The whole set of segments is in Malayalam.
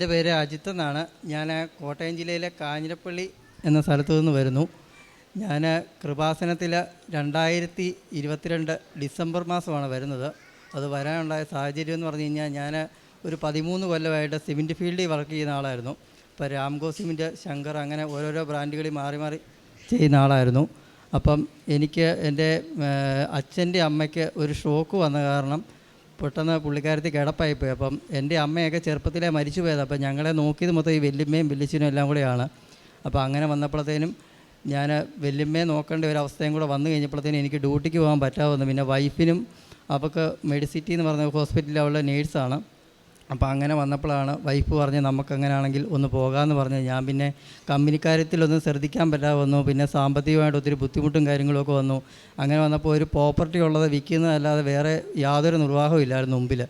എന്റെ പേര് അജിത്ത് എന്നാണ്. ഞാൻ കോട്ടയം ജില്ലയിലെ കാഞ്ഞിരപ്പള്ളി എന്ന സ്ഥലത്തു നിന്ന് വരുന്നു. ഞാൻ കൃപാസനത്തിൽ രണ്ടായിരത്തി ഇരുപത്തിരണ്ട് ഡിസംബർ മാസമാണ് വരുന്നത്. അത് വരാനുണ്ടായ സാഹചര്യം എന്ന് പറഞ്ഞു കഴിഞ്ഞാൽ ഞാൻ ഒരു പതിമൂന്ന് കൊല്ലമായിട്ട് സിമെന്റ് ഫീൽഡിൽ വർക്ക് ചെയ്യുന്ന ആളായിരുന്നു. ഇപ്പോൾ രാംകോ സിമെന്റ് ശങ്കർ അങ്ങനെ ഓരോരോ ബ്രാൻഡുകളിൽ മാറി മാറി ചെയ്യുന്ന ആളായിരുന്നു. അപ്പം എനിക്ക് എന്റെ അച്ഛന്റെ അമ്മയ്ക്ക് ഒരു ഷോക്ക് വന്ന കാരണം പെട്ടെന്ന് പുള്ളിക്കാരത്തി കിടപ്പായി പോയി. അപ്പം എന്റെ അമ്മയൊക്കെ ചെറുപ്പത്തിലേ മരിച്ചു പോയത്. അപ്പം ഞങ്ങളെ നോക്കിയത് മൊത്തം ഈ വല്യമ്മയും വല്യച്ഛനും എല്ലാം കൂടെയാണ് അപ്പോൾ അങ്ങനെ വന്നപ്പോഴത്തേനും ഞാൻ വല്യമ്മയെ നോക്കേണ്ട ഒരു അവസ്ഥയും കൂടെ വന്നു കഴിഞ്ഞപ്പോഴത്തേനും എനിക്ക് ഡ്യൂട്ടിക്ക് പോകാൻ പറ്റാതെ വന്നു. പിന്നെ വൈഫിനും അവൾക്ക് മെഡിസിറ്റി എന്ന് പറഞ്ഞ ഹോസ്പിറ്റലിൽ അവളുടെ നേഴ്സാണ്. അപ്പോൾ അങ്ങനെ വന്നപ്പോഴാണ് വൈഫ് പറഞ്ഞ് നമുക്ക് അങ്ങനെയാണെങ്കിൽ ഒന്ന് പോകാമെന്ന് പറഞ്ഞ് ഞാൻ പിന്നെ കമ്പനിക്കാര്യത്തിലൊന്നും ശ്രദ്ധിക്കാൻ പറ്റാതെ വന്നു. പിന്നെ സാമ്പത്തികമായിട്ട് ഒത്തിരി ബുദ്ധിമുട്ടും കാര്യങ്ങളൊക്കെ വന്നു. അങ്ങനെ വന്നപ്പോൾ ഒരു പ്രോപ്പർട്ടി ഉള്ളത് വിൽക്കുന്നതല്ലാതെ വേറെ യാതൊരു നിർവാഹവും ഇല്ലായിരുന്നു മുമ്പിൽ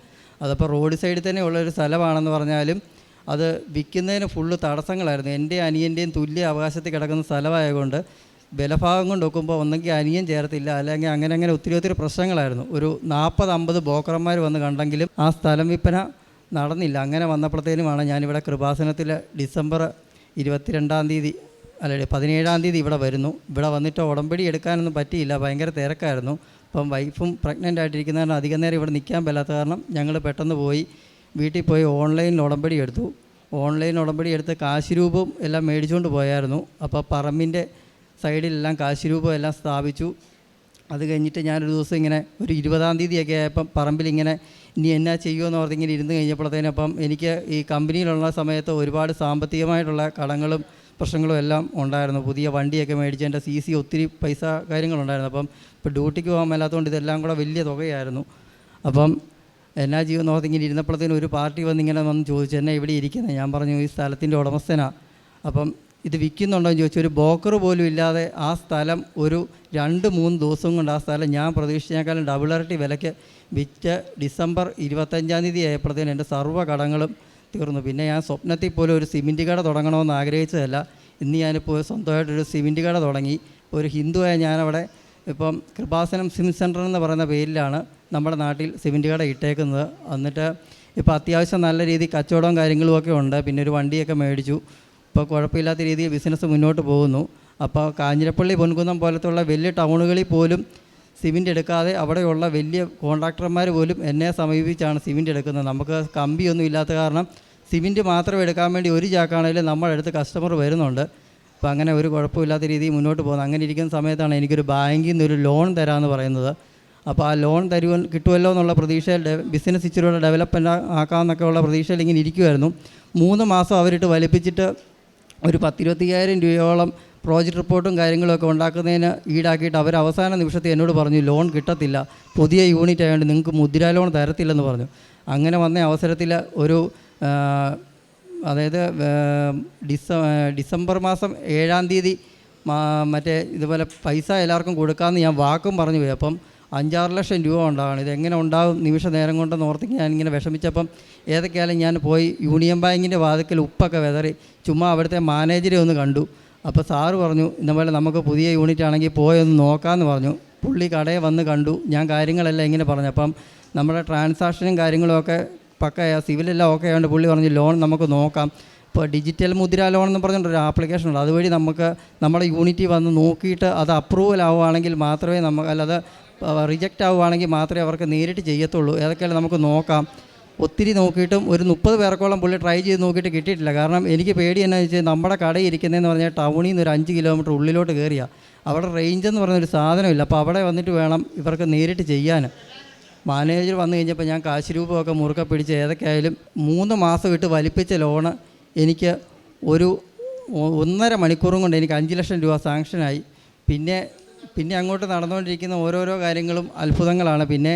അതപ്പോൾ റോഡ് സൈഡിൽ തന്നെ ഉള്ളൊരു സ്ഥലമാണെന്ന് പറഞ്ഞാലും അത് വിൽക്കുന്നതിന് ഫുള്ള് തടസ്സങ്ങളായിരുന്നു. എന്റെ അനിയന്റെയും തുല്യ അവകാശത്തിൽ കിടക്കുന്ന സ്ഥലമായതുകൊണ്ട് ബലഭാഗം കൊണ്ട് നോക്കുമ്പോൾ ഒന്നെങ്കിൽ അനിയൻ ചേർത്തില്ല അല്ലെങ്കിൽ അങ്ങനെ അങ്ങനെ ഒത്തിരി ഒത്തിരി പ്രശ്നങ്ങളായിരുന്നു. ഒരു നാൽപ്പത് അമ്പത് ബ്രോക്കർമാർ വന്ന് കണ്ടെങ്കിലും ആ സ്ഥലം വിൽപ്പന നടന്നില്ല. അങ്ങനെ വന്നപ്പോഴത്തേനുമാണ് ഞാനിവിടെ കൃപാസനത്തിൽ ഡിസംബർ ഇരുപത്തിരണ്ടാം തീയതി അല്ല പതിനേഴാം തീയതി ഇവിടെ വരുന്നു. ഇവിടെ വന്നിട്ട് ഉടമ്പടി എടുക്കാനൊന്നും പറ്റിയില്ല. ഭയങ്കര തിരക്കായിരുന്നു. അപ്പം വൈഫും പ്രഗ്നന്റ് ആയിട്ടിരിക്കുന്ന കാരണം അധികം നേരം ഇവിടെ നിൽക്കാൻ പറ്റാത്ത കാരണം ഞങ്ങൾ പെട്ടെന്ന് പോയി വീട്ടിൽ പോയി ഓൺലൈനിൽ ഉടമ്പടി എടുത്തു. ഓൺലൈൻ ഉടമ്പടി എടുത്ത് കാശ് രൂപവും എല്ലാം മേടിച്ചുകൊണ്ട് പോയായിരുന്നു. അപ്പോൾ പറമ്പിന്റെ സൈഡിലെല്ലാം കാശ് രൂപം എല്ലാം സ്ഥാപിച്ചു. അത് കഴിഞ്ഞിട്ട് ഞാനൊരു ദിവസം ഇങ്ങനെ ഒരു ഇരുപതാം തീയതിയൊക്കെ ആയപ്പം പറമ്പിൽ ഇങ്ങനെ ഇനി എന്നാ ചെയ്യുമെന്ന് ഓർത്ത് ഇങ്ങനെ ഇരുന്ന് കഴിഞ്ഞപ്പോഴത്തേനും അപ്പം എനിക്ക് ഈ കമ്പനിയിലുള്ള സമയത്ത് ഒരുപാട് സാമ്പത്തികമായിട്ടുള്ള കടങ്ങളും പ്രശ്നങ്ങളും എല്ലാം ഉണ്ടായിരുന്നു. പുതിയ വണ്ടിയൊക്കെ മേടിച്ച് എന്റെ സി സി ഒത്തിരി പൈസ കാര്യങ്ങളുണ്ടായിരുന്നു. അപ്പം ഇപ്പോൾ ഡ്യൂട്ടിക്ക് പോകാൻ മേലാത്തതുകൊണ്ട് ഇതെല്ലാം കൂടെ വലിയ തുകയായിരുന്നു. അപ്പം എന്നാ ചെയ്യുമെന്ന് ഓർത്ത് ഇങ്ങനെ ഇരുന്നപ്പോഴത്തേനും ഒരു പാർട്ടി വന്നിങ്ങനെ വന്ന് ചോദിച്ചു എന്നെ ഇവിടെ ഇരിക്കുന്നത് ഞാൻ പറഞ്ഞു ഈ സ്ഥലത്തിന്റെ ഉടമസ്ഥനാണ് അപ്പം ഇത് വിൽക്കുന്നുണ്ടോ എന്ന് ചോദിച്ചു. ഒരു ബോക്കർ പോലും ഇല്ലാതെ ആ സ്ഥലം ഒരു രണ്ട് മൂന്ന് ദിവസം കൊണ്ട് ആ സ്ഥലം ഞാൻ പ്രതീക്ഷിച്ചതിനേക്കാളും ഡബിൾ ഇരട്ടി വിലയ്ക്ക് വിറ്റ് ഡിസംബർ ഇരുപത്തഞ്ചാം തീയതി ആയപ്പോഴത്തേനും എന്റെ സർവ കടങ്ങളും തീർന്നു. പിന്നെ ഞാൻ സ്വപ്നത്തിൽ പോലും ഒരു സിമെന്റ് കട തുടങ്ങണമെന്ന് ആഗ്രഹിച്ചതല്ല. ഇന്ന് ഞാനിപ്പോൾ സ്വന്തമായിട്ടൊരു സിമെന്റ് കട തുടങ്ങി. ഒരു ഹിന്ദുവായ ഞാനവിടെ ഇപ്പം കൃപാസനം സിം സെന്റർ എന്ന് പറയുന്ന പേരിലാണ് നമ്മുടെ നാട്ടിൽ സിമെന്റ് കട ഇട്ടേക്കുന്നത്. എന്നിട്ട് ഇപ്പോൾ അത്യാവശ്യം നല്ല രീതിയിൽ കച്ചവടവും കാര്യങ്ങളും ഒക്കെ ഉണ്ട്. പിന്നെ ഒരു വണ്ടിയൊക്കെ മേടിച്ചു. ഇപ്പോൾ കുഴപ്പമില്ലാത്ത രീതിയിൽ ബിസിനസ് മുന്നോട്ട് പോകുന്നു. അപ്പോൾ കാഞ്ഞിരപ്പള്ളി പൊൻകുന്നം പോലത്തുള്ള വലിയ ടൗണുകളിൽ പോലും സിമെന്റ് എടുക്കാതെ അവിടെയുള്ള വലിയ കോൺട്രാക്ടർമാർ പോലും എന്നെ സമീപിച്ചാണ് സിമെന്റ് എടുക്കുന്നത്. നമുക്ക് കമ്പിയൊന്നും ഇല്ലാത്ത കാരണം സിമെന്റ് മാത്രം എടുക്കാൻ വേണ്ടി ഒരു ചാക്കാണെങ്കിലും നമ്മുടെ അടുത്ത് കസ്റ്റമർ വരുന്നുണ്ട്. അപ്പോൾ അങ്ങനെ ഒരു കുഴപ്പമില്ലാത്ത രീതിയിൽ മുന്നോട്ട് പോകുന്നത് അങ്ങനെ ഇരിക്കുന്ന സമയത്താണ് എനിക്കൊരു ബാങ്കിൽ നിന്ന് ഒരു ലോൺ തരാമെന്ന് പറയുന്നത്. അപ്പോൾ ആ ലോൺ തരുവ കിട്ടുമല്ലോ എന്നുള്ള പ്രതീക്ഷയിൽ ബിസിനസ് ഇച്ചിരി ഡെവലപ്മെന്റ് ആക്കാമെന്നൊക്കെ ഉള്ള പ്രതീക്ഷയിൽ ഇങ്ങനെ ഇരിക്കുമായിരുന്നു മൂന്ന് മാസം അവരിട്ട് വലിപ്പിച്ചിട്ട് ഒരു പത്തിരുപത്തിയ്യായിരം രൂപയോളം പ്രോജക്റ്റ് റിപ്പോർട്ടും കാര്യങ്ങളൊക്കെ ഉണ്ടാക്കുന്നതിന് ഈടാക്കിയിട്ട് അവർ അവസാന നിമിഷത്തിൽ എന്നോട് പറഞ്ഞു ലോൺ കിട്ടത്തില്ല. പുതിയ യൂണിറ്റ് ആയതുകൊണ്ട് നിങ്ങൾക്ക് മുദ്ര ലോൺ തരത്തില്ലെന്ന് പറഞ്ഞു. അങ്ങനെ വന്ന അവസരത്തിൽ ഒരു അതായത് ഡിസ ഡിസംബർ മാസം ഏഴാം തീയതി മറ്റേ ഇതുപോലെ പൈസ എല്ലാവർക്കും കൊടുക്കാമെന്ന് ഞാൻ വാക്കും പറഞ്ഞു പോയി. അപ്പം അഞ്ചാറ് ലക്ഷം രൂപ ഉണ്ടാകണം ഇതെങ്ങനെ ഉണ്ടാകും നിമിഷ നേരം കൊണ്ടെന്ന് ഞാൻ ഞാനിങ്ങനെ വിഷമിച്ചപ്പം ഏതൊക്കെയാലും ഞാൻ പോയി യൂണിയൻ ബാങ്കിന്റെ വാതിക്കൽ ഉപ്പൊക്കെ വിതറി ചുമ്മാ അവിടുത്തെ മാനേജരെ ഒന്ന് കണ്ടു. അപ്പോൾ സാറ് പറഞ്ഞു ഇന്നപോലെ നമുക്ക് പുതിയ യൂണിറ്റ് ആണെങ്കിൽ പോയൊന്ന് നോക്കാമെന്ന് പറഞ്ഞു. പുള്ളി കടയിൽ വന്ന് കണ്ടു. ഞാൻ കാര്യങ്ങളെല്ലാം ഇങ്ങനെ പറഞ്ഞു. അപ്പം നമ്മുടെ ട്രാൻസാക്ഷനും കാര്യങ്ങളുമൊക്കെ പക്കയാ സിവിലെല്ലാം ഓക്കെ ആയതുകൊണ്ട് പുള്ളി പറഞ്ഞു ലോൺ നമുക്ക് നോക്കാം. ഇപ്പോൾ ഡിജിറ്റൽ മുദ്ര ലോൺ എന്ന് പറഞ്ഞിട്ടൊരു ആപ്ലിക്കേഷൻ ഉണ്ട്. അതുവഴി നമുക്ക് നമ്മുടെ യൂണിറ്റി വന്ന് നോക്കിയിട്ട് അത് അപ്രൂവൽ ആവുകയാണെങ്കിൽ മാത്രമേ നമുക്ക് അല്ലാതെ റിജക്റ്റ് ആവുകയാണെങ്കിൽ മാത്രമേ അവർക്ക് നേരിട്ട് ചെയ്യത്തുള്ളൂ. ഏതൊക്കെയാണ് നമുക്ക് നോക്കാം. ഒത്തിരി നോക്കിയിട്ടും ഒരു മുപ്പത് പേർക്കോളം പുള്ളി ട്രൈ ചെയ്ത് നോക്കിയിട്ട് കിട്ടിയിട്ടില്ല. കാരണം എനിക്ക് പേടി എന്നാ വെച്ചാൽ നമ്മുടെ കടയിൽ ഇരിക്കുന്നതെന്ന് പറഞ്ഞാൽ ടൗണിൽ നിന്ന് ഒരു അഞ്ച് കിലോമീറ്റർ ഉള്ളിലോട്ട് കയറിയാ അവിടെ റേഞ്ച് എന്ന് പറഞ്ഞൊരു സാധനമില്ല. അപ്പോൾ അവിടെ വന്നിട്ട് വേണം ഇവർക്ക് നേരിട്ട് ചെയ്യാൻ. മാനേജർ വന്നു കഴിഞ്ഞപ്പോൾ ഞാൻ കാശ് രൂപമൊക്കെ മുറുക്കെ പിടിച്ച് ഏതൊക്കെയായാലും മൂന്ന് മാസം ഇട്ട് വലിപ്പിച്ച ലോണ് എനിക്ക് ഒരു ഒന്നര മണിക്കൂറും കൊണ്ട് എനിക്ക് അഞ്ച് ലക്ഷം രൂപ സാങ്ഷനായി പിന്നെ പിന്നെ അങ്ങോട്ട് നടന്നുകൊണ്ടിരിക്കുന്ന ഓരോരോ കാര്യങ്ങളും അത്ഭുതങ്ങളാണ്. പിന്നെ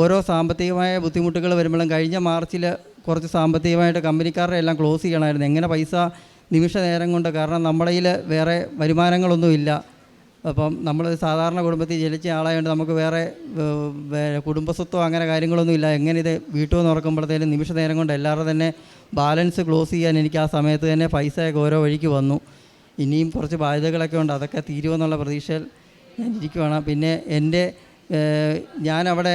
ഓരോ സാമ്പത്തികമായ ബുദ്ധിമുട്ടുകൾ വരുമ്പോഴും കഴിഞ്ഞ മാർച്ചിൽ കുറച്ച് സാമ്പത്തികമായിട്ട് കമ്പനിക്കാരുടെ എല്ലാം ക്ലോസ് ചെയ്യണമായിരുന്നു. എങ്ങനെ പൈസ നിമിഷ നേരം കൊണ്ട് കാരണം നമ്മുടെ കയ്യിൽ വേറെ വരുമാനങ്ങളൊന്നുമില്ല അപ്പം നമ്മൾ സാധാരണ കുടുംബത്തിൽ ജനിച്ച ആളായതുകൊണ്ട് നമുക്ക് വേറെ കുടുംബസ്വത്തോ അങ്ങനെ കാര്യങ്ങളൊന്നുമില്ല എങ്ങനെ ഇത് വീട്ടിൽ നിന്ന് ഉറക്കുമ്പോഴത്തേനും നിമിഷ നേരം കൊണ്ട് എല്ലാവരുടെ തന്നെ ബാലൻസ് ക്ലോസ് ചെയ്യാൻ എനിക്ക് ആ സമയത്ത് തന്നെ പൈസയൊക്കെ ഓരോ വഴിക്ക് വന്നു. ഇനിയും കുറച്ച് ബാധ്യതകളൊക്കെ ഉണ്ട്. അതൊക്കെ തീരുമെന്നുള്ള പ്രതീക്ഷയിൽ ഞാൻ ഇരിക്കുവാണ്. പിന്നെ എന്റെ ഞാനവിടെ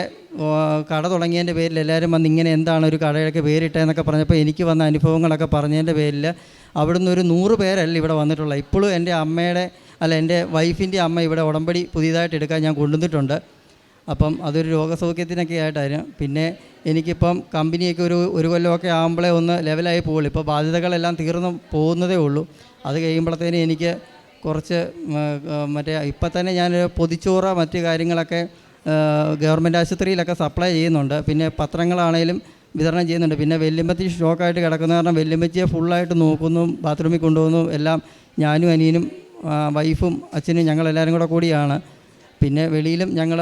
കട തുടങ്ങിയതിന്റെ പേരിൽ എല്ലാവരും വന്ന് ഇങ്ങനെ എന്താണ് ഒരു കടയൊക്കെ പേരിട്ടതെന്നൊക്കെ പറഞ്ഞപ്പോൾ എനിക്ക് വന്ന അനുഭവങ്ങളൊക്കെ പറഞ്ഞതിന്റെ പേരിൽ അവിടുന്ന് ഒരു നൂറ് പേരല്ല ഇവിടെ വന്നിട്ടുള്ളത്. ഇപ്പോഴും എന്റെ അമ്മയുടെ അല്ല എന്റെ വൈഫിന്റെ അമ്മ ഇവിടെ ഉടമ്പടി പുതിയതായിട്ട് എടുക്കാൻ ഞാൻ കൊണ്ടുവന്നിട്ടുണ്ട്. അപ്പം അതൊരു രോഗസൗഖ്യത്തിനൊക്കെ ആയിട്ടായിരുന്നു പിന്നെ എനിക്കിപ്പം കമ്പനിയൊക്കെ ഒരു ഒരു കൊല്ലമൊക്കെ ആകുമ്പോഴേ ഒന്ന് ലെവലായി പോകുള്ളൂ ഇപ്പോൾ ബാധ്യതകളെല്ലാം തീർന്നു പോകുന്നതേ ഉള്ളൂ. അത് കഴിയുമ്പോഴത്തേനും എനിക്ക് കുറച്ച് മറ്റേ ഇപ്പം തന്നെ ഞാൻ പൊതിച്ചോറ് മറ്റു കാര്യങ്ങളൊക്കെ ഗവൺമെന്റ് ആശുപത്രിയിലൊക്കെ സപ്ലൈ ചെയ്യുന്നുണ്ട്. പിന്നെ പത്രങ്ങളാണേലും വിതരണം ചെയ്യുന്നുണ്ട്. പിന്നെ വെല്ലുമ്പത്തി ഷോക്കായിട്ട് കിടക്കുന്ന കാരണം വെല്ലുമ്പത്തിയെ ഫുള്ളായിട്ട് നോക്കുന്നു ബാത്റൂമിൽ കൊണ്ടുപോകുന്നു എല്ലാം ഞാനും അനിയനും വൈഫും അച്ഛനും ഞങ്ങളെല്ലാവരും കൂടെ കൂടിയാണ്. പിന്നെ വെളിയിലും ഞങ്ങൾ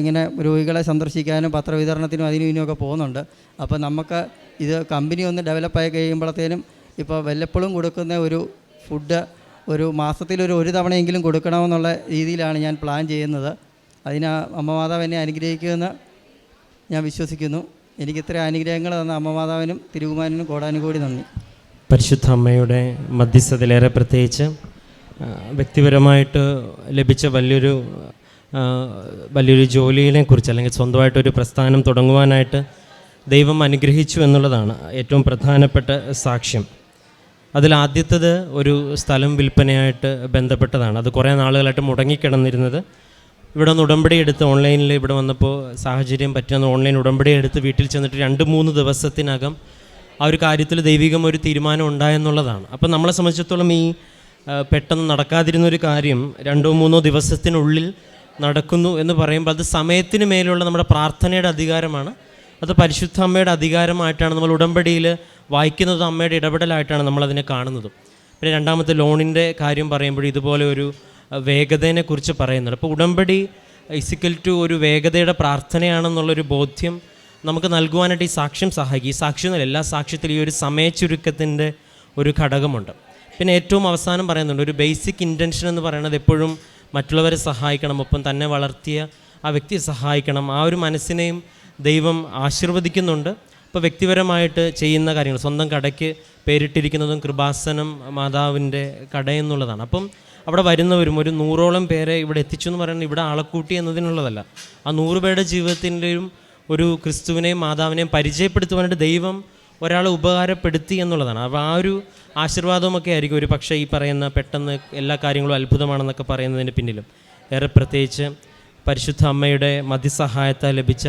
ഇങ്ങനെ രോഗികളെ സന്ദർശിക്കാനും പത്രവിതരണത്തിനും അതിനും ഇതിനുമൊക്കെ പോകുന്നുണ്ട്. അപ്പോൾ നമുക്ക് ഇത് കമ്പനി ഒന്ന് ഡെവലപ്പായി കഴിയുമ്പോഴത്തേനും ഇപ്പോൾ വല്ലപ്പോഴും കൊടുക്കുന്ന ഒരു ഫുഡ് ഒരു മാസത്തിൽ ഒരു ഒരു തവണയെങ്കിലും കൊടുക്കണമെന്നുള്ള രീതിയിലാണ് ഞാൻ പ്ലാൻ ചെയ്യുന്നത്. അതിന് അമ്മമാതാവ് എന്നെ അനുഗ്രഹിക്കുമെന്ന് ഞാൻ വിശ്വസിക്കുന്നു. എനിക്ക് ഇത്ര അനുഗ്രഹങ്ങൾ തന്ന അമ്മമാതാവിനും തിരുകുമാരനും കോടാനുകൂടി നന്ദി. പരിശുദ്ധ അമ്മയുടെ മധ്യസ്ഥതയിലേറെ പ്രത്യേകിച്ച് വ്യക്തിപരമായിട്ട് ലഭിച്ച വലിയൊരു വലിയൊരു ജോലിയിനെ കുറിച്ച് അല്ലെങ്കിൽ സ്വന്തമായിട്ടൊരു പ്രസ്ഥാനം തുടങ്ങുവാനായിട്ട് ദൈവം അനുഗ്രഹിച്ചു എന്നുള്ളതാണ് ഏറ്റവും പ്രധാനപ്പെട്ട സാക്ഷ്യം. അതിൽ ഒരു സ്ഥലം വിൽപ്പനയായിട്ട് ബന്ധപ്പെട്ടതാണ്. അത് കുറേ നാളുകളായിട്ട് മുടങ്ങിക്കിടന്നിരുന്നത്. ഇവിടെ ഒന്ന് ഉടമ്പടി എടുത്ത് ഓൺലൈനിൽ ഇവിടെ വന്നപ്പോൾ സാഹചര്യം പറ്റുന്ന ഓൺലൈൻ ഉടമ്പടി എടുത്ത് വീട്ടിൽ ചെന്നിട്ട് രണ്ട് മൂന്ന് ദിവസത്തിനകം ആ ഒരു കാര്യത്തിൽ ദൈവികം ഒരു തീരുമാനം ഉണ്ടായെന്നുള്ളതാണ്. അപ്പം നമ്മളെ സംബന്ധിച്ചിടത്തോളം ഈ പെട്ടെന്ന് നടക്കാതിരുന്ന ഒരു കാര്യം രണ്ടോ മൂന്നോ ദിവസത്തിനുള്ളിൽ നടക്കുന്നു എന്ന് പറയുമ്പോൾ അത് സമയത്തിന് മേലുള്ള നമ്മുടെ പ്രാർത്ഥനയുടെ അധികാരമാണ്. അത് പരിശുദ്ധ അമ്മയുടെ അധികാരമായിട്ടാണ് നമ്മൾ ഉടമ്പടിയിൽ വായിക്കുന്നത് അമ്മയുടെ ഇടപെടലായിട്ടാണ് നമ്മളതിനെ കാണുന്നത്. പിന്നെ രണ്ടാമത്തെ ലോണിന്റെ കാര്യം പറയുമ്പോൾ ഇതുപോലെ ഒരു വേഗതയെ കുറിച്ച് പറയുന്നുണ്ട്. അപ്പോൾ ഉടമ്പടി ഇസിക്കൽ ടു ഒരു വേഗതയുടെ പ്രാർത്ഥനയാണെന്നുള്ളൊരു ബോധ്യം നമുക്ക് നൽകുവാനായിട്ട് ഈ സാക്ഷ്യം സഹായിക്കും. ഈ സാക്ഷ്യം എല്ലാ സാക്ഷ്യത്തിലും ഈ ഒരു സമയച്ചുരുക്കത്തിന്റെ ഒരു ഘടകമുണ്ട്. പിന്നെ ഏറ്റവും അവസാനം പറയുന്നുണ്ട് ഒരു ബേസിക് ഇന്റൻഷൻ എന്ന് പറയുന്നത് എപ്പോഴും മറ്റുള്ളവരെ സഹായിക്കണം ഒപ്പം തന്നെ വളർത്തിയ ആ വ്യക്തിയെ സഹായിക്കണം. ആ ഒരു മനസ്സിനെയും ദൈവം ആശീർവദിക്കുന്നുണ്ട്. അപ്പോൾ വ്യക്തിപരമായിട്ട് ചെയ്യുന്ന കാര്യങ്ങൾ സ്വന്തം കടയ്ക്ക് പേരിട്ടിരിക്കുന്നതും കൃപാസനം മാതാവിന്റെ കടയെന്നുള്ളതാണ് അപ്പം അവിടെ വരുന്നവരും ഒരു നൂറോളം പേരെ ഇവിടെ എത്തിച്ചു എന്ന് പറയുന്നത് ഇവിടെ ആളക്കൂട്ടി എന്നതിനുള്ളതല്ല. ആ നൂറ് പേരുടെ ജീവിതത്തിന്റെയും ഒരു ക്രിസ്തുവിനെയും മാതാവിനെയും പരിചയപ്പെടുത്തുവാനായിട്ട് ദൈവം ഒരാളെ ഉപകാരപ്പെടുത്തി എന്നുള്ളതാണ്. അപ്പോൾ ആ ഒരു ആശീർവാദമൊക്കെ ആയിരിക്കും ഒരു പക്ഷേ ഈ പറയുന്ന പെട്ടെന്ന് എല്ലാ കാര്യങ്ങളും അത്ഭുതമാണെന്നൊക്കെ പറയുന്നതിന് പിന്നിലും. ഏറെ പ്രത്യേകിച്ച് പരിശുദ്ധ അമ്മയുടെ മതിസഹായത്താൽ ലഭിച്ച